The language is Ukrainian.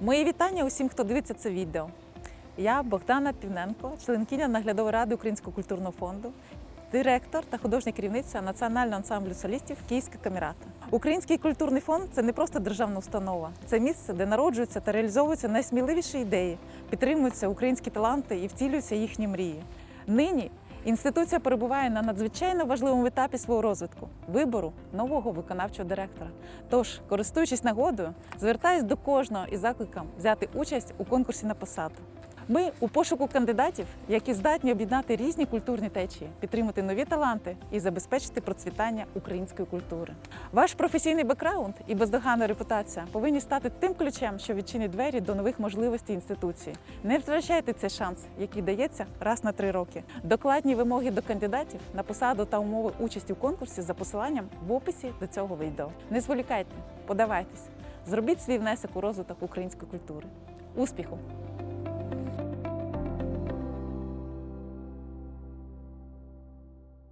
Мої вітання усім, хто дивиться це відео. Я Богдана Півненко, членкиня наглядової ради Українського культурного фонду, директор та художня керівниця Національного ансамблю солістів Київська камерата. Український культурний фонд це не просто державна установа, це місце, де народжуються та реалізовуються найсміливіші ідеї, підтримуються українські таланти і втілюються їхні мрії. Нині інституція перебуває на надзвичайно важливому етапі свого розвитку вибору нового виконавчого директора. Тож, користуючись нагодою, звертаюсь до кожного із закликом взяти участь у конкурсі на посаду. Ми у пошуку кандидатів, які здатні об'єднати різні культурні течії, підтримати нові таланти і забезпечити процвітання української культури. Ваш професійний бекграунд і бездоганна репутація повинні стати тим ключем, що відчинить двері до нових можливостей інституції. Не втрачайте цей шанс, який дається раз на три роки. Докладні вимоги до кандидатів на посаду та умови участі у конкурсі за посиланням в описі до цього відео. Не зволікайте, подавайтесь, зробіть свій внесок у розвиток української культури. Успіху!